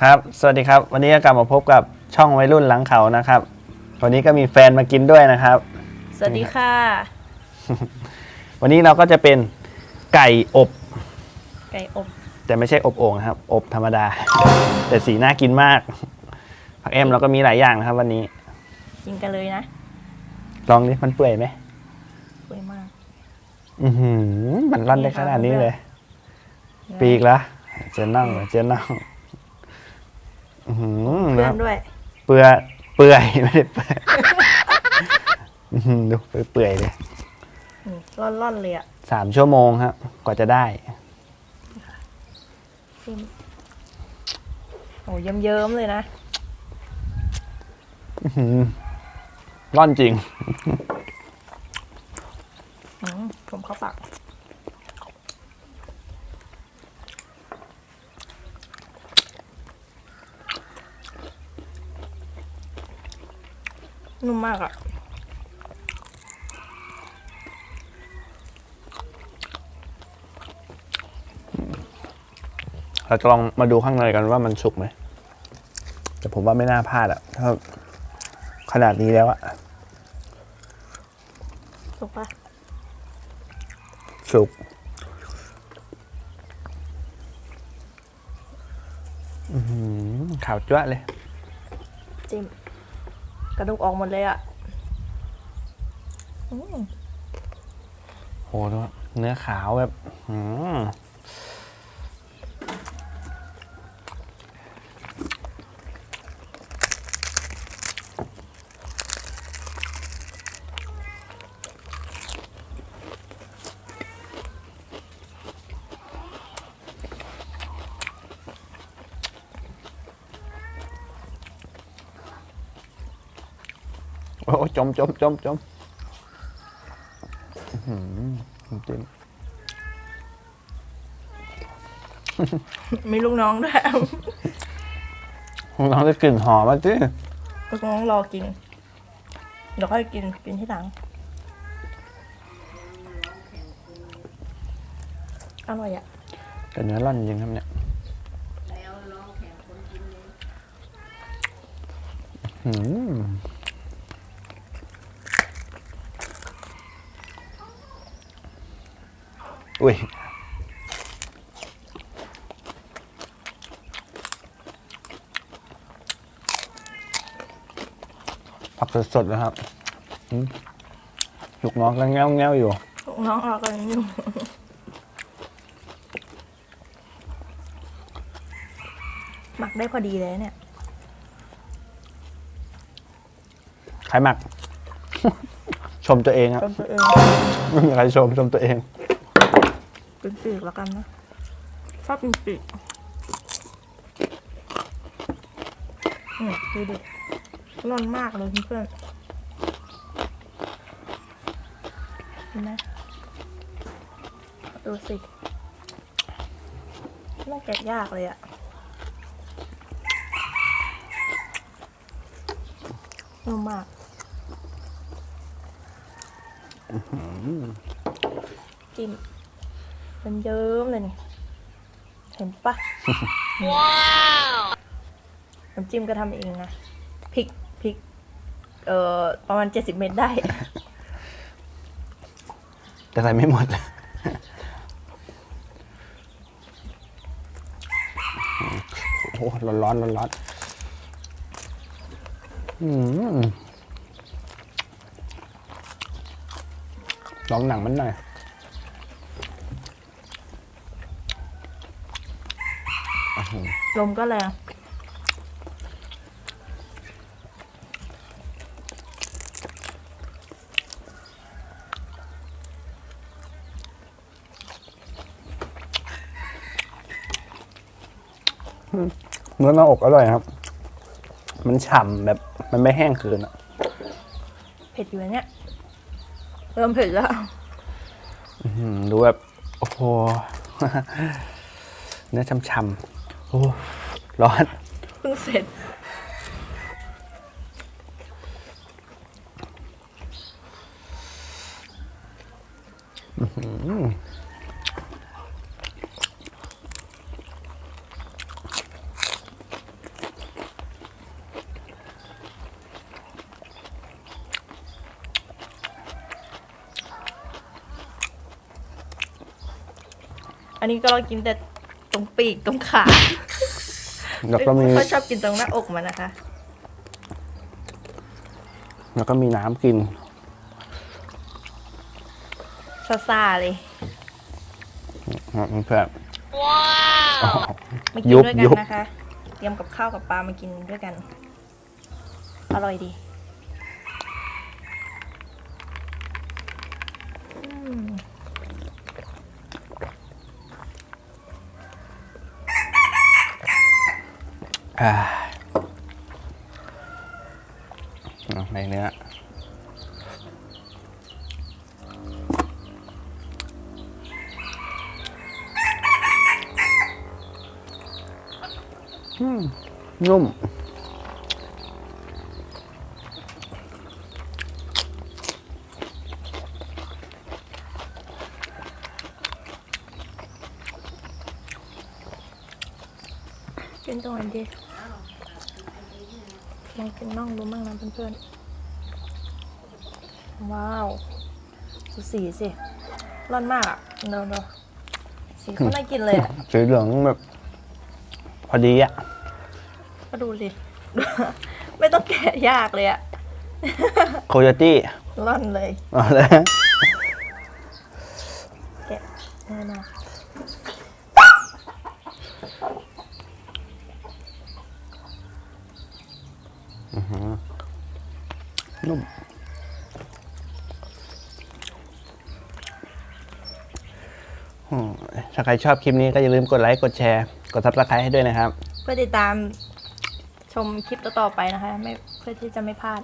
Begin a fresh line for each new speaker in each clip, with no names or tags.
ครับ สวัสดีครับ วันนี้ก็กลับมาพบกับช่องวัยรุ่นหลังเขานะครับ วันนี้ก็มีแฟนมากินด้วยนะครับ
สวัสดีค่ะ
วันนี้เราก็จะเป็นไก่อบ
ไก่อบ
แต่ไม่ใช่อบโอ่งนะครับ อบธรรมดา แต่สีน่ากินมาก ผักแอมเราก็มีหลายอย่างนะครับ วันนี้
กินกันเลยนะ
ลองดิมันเปื่อยไหม
สวยมาก
อือหือมันร่อนได้ขนาดนี้เลย ปีกละเจอน่องเหรอเจอน่อง อือหือ
เพื่อนด้วย
เปื่อยเปื่อยไม่ได้เปื่อยอื้อหือดูเปื่อยๆเลย
อืมร่อนๆเลยอะ
สามชั่วโมงครับกว่าจะได้
ชิมโอ้เยิ้มๆเลยนะ
อื้อหือร่อนจริง
อืมผมเข้าปาก นุ่มมากอะ
เราจะลองมาดูข้างในกันว่ามันสุกไหม แต่ผมว่าไม่น่าพลาดอะถ้าขนาดนี้แล้วอะ
ถูกปะ
สุกอื้อหือขาวจ้วะเลย
จิ้ม กระดูกออกหมดเลยอะอืม
โหดูว่าเนื้อขาวแบบ อืม โอ้จมจมจมจมอื้อหือจริง
มีลูกน้องด้วย
น้องจะกลิ่นหอมมากจี
ลูกน้องรอกิน เดี๋ยวค่อยกินกินที่หลัง อร่อยอะ
แต่เนื้อร่อนจริงครับเนี่ยอื้อ ออุ้ยผักสดๆนะครับอืมลูกน้องก็แง้วแง้วๆอยู่
ลูกน้องรอกันอยู่หมักได้พอดีเลยเนี่ย
ใครหมัก ชมตัวเองครับ
เป็นตัวเอง
ไม่มีใครชมชมตัวเอง
เป็นปีกแล้วกันนะชอบเป็นปีกอืมดูดิร่อนมากเลยเพื่อนๆเห็นไหมดูสิน่าแกะยากเลยอะนุ่มมากจิ้ม มันเยิ้มเลยนี่ เห็นปะ ว้าวน้ำจิ้มก็ทำเองนะพริกพริก เอ่อ ประมาณเจ็ดสิบเม็ดได้
แต่ใส่ไม่หมด โอ้โหร้อนร้อนร้อนร้อนอืมลองหนังมันหน่อย
ลมก็แรง
เนื้อหน้าอกอร่อยครับ มันฉ่ำแบบมันไม่แห้งเกินอะ
เผ็ดอยู่นะเนี่ย เริ่มเผ็ดแล้ว
อืมดูแบบ โอ้โห เนื้อช่ำๆ โอ้ร้อน
เพิ่งเสร็จ อันนี้ก็เรากินแต่ รงปีกตรงขา
แล้วก็มี
เขาชอบกินตรงหน้าอกมันนะคะ
แล้วก็มีน้ำกิน
ซาซาเลย
เพื่อน
มากิน
ยุบ
ด้วยกั
ยุ
น
บ
นะคะ เตรียมกับข้าวกับปลามากินด้วยกัน อร่อยดีอืม
อ่า ในเนื้ออืม นุ่ม
กินตรงไหนดีลองกินน่องดูมั่งนะเพื่อนๆ ว้าวดูสีสิร่อนมากอะเดี๋ยวๆสีเขาน่ากินเลยอะ
สีเหลืองแบบพอดีอะ
ก็ดูสิ ไม่ต้องแกะยากเลยอะ
โคโยตี้
ร่อนเลย
เอาเลย
แกะแน่นอน
นุ่มอืมถ้าใครชอบคลิปนี้ก็อย่าลืมกดไลค์ กดแชร์ กดซับสไครต์ให้ด้วยนะครับ
เพื่อติดตามชมคลิปต่อๆไปนะคะไม่เพื่อที่จะไม่พลาด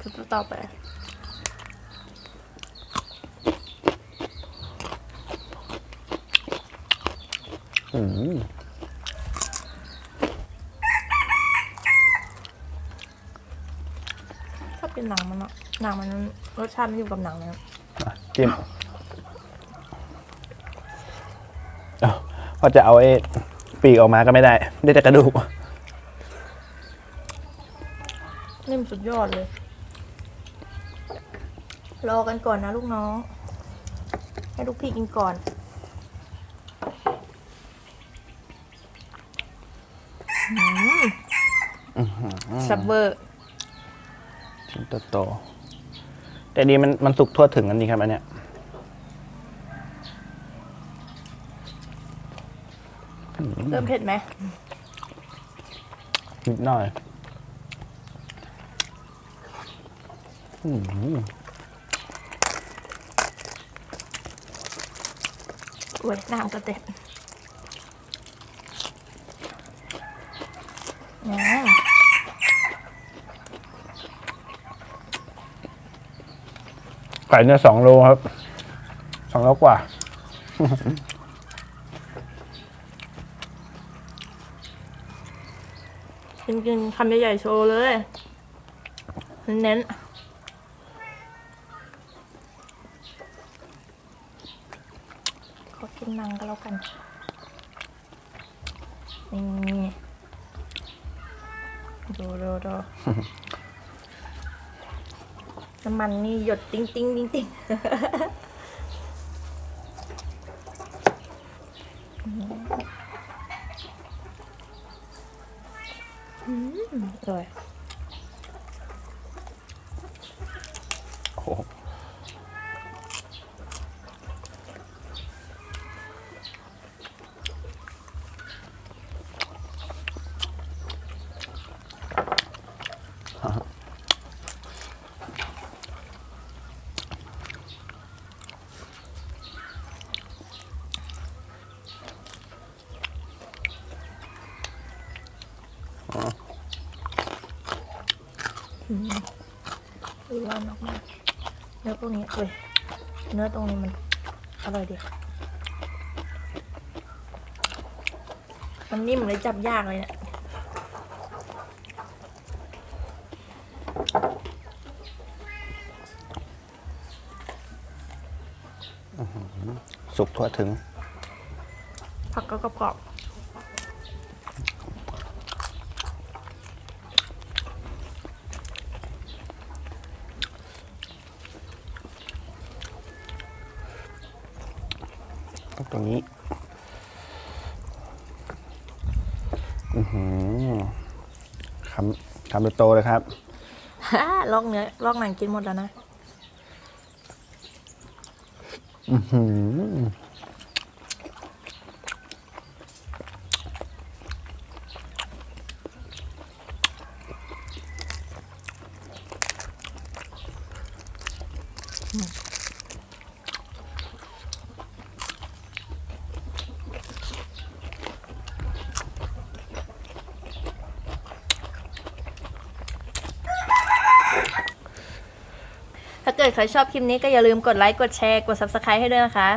คลิปต่อๆไป
อืม
ชอบ กินหนังมันอะหนังมันรสชาติมันอยู่กับหนังเลยอะ
อะจิ้มเอ้าพอจะเอาไอ้ปีกออกมาก็ไม่ได้ ได้แต่กระดูก
นิ่มสุดยอดเลย รอกันก่อนนะลูกน้อง ให้ลูกพี่กินก่อนซับเบอร์
ชิ้นโตๆแต่อันนี้มันมันสุกทั่วถึงกันดีครับอันเนี้ย
เริ่มเผ็ดไหม
นิดหน่อยอืม
อุ้ยน้ำกระเต็ดอืม
ไก่เนี่ยสองโลครับสองโลกว่า
กินกินคำใหญ่ๆโชว์เลย เน้นๆขอกินนังก็แล้วกัน นี่ดูดูดู น้ำมันนี่หยดติ้งติ้งติ้งติ้งอืมอ
ร่อย
ดูร้อนออกมาเนื้อพวกนี้เอ้ยเนื้อตรงนี้มันอร่อยดีมันนิ่มเลยจับยากเลยเนี่ย
สุกทั่วถึง
ผักก็กรอบ
ตรงนี้อือหือคำคำโตเลยครับ
ลอกเนื้อลอกหนังกินหมดแล้วนะ
อือหือ
ถ้าเกิดใครชอบคลิปนี้ก็อย่าลืมกดไลค์กดแชร์กด subscribe ให้ด้วยนะคะ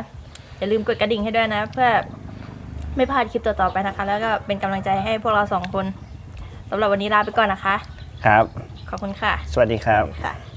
อย่าลืมกดกระดิ่งให้ด้วยนะ เพื่อไม่พลาดคลิปต่อๆไปนะคะ แล้วก็เป็นกำลังใจให้พวกเราสองคนสำหรับวันนี้ลาไปก่อนนะคะ
ครับ
ขอบคุณค่ะ
สวัสดีครับ
ค่ะ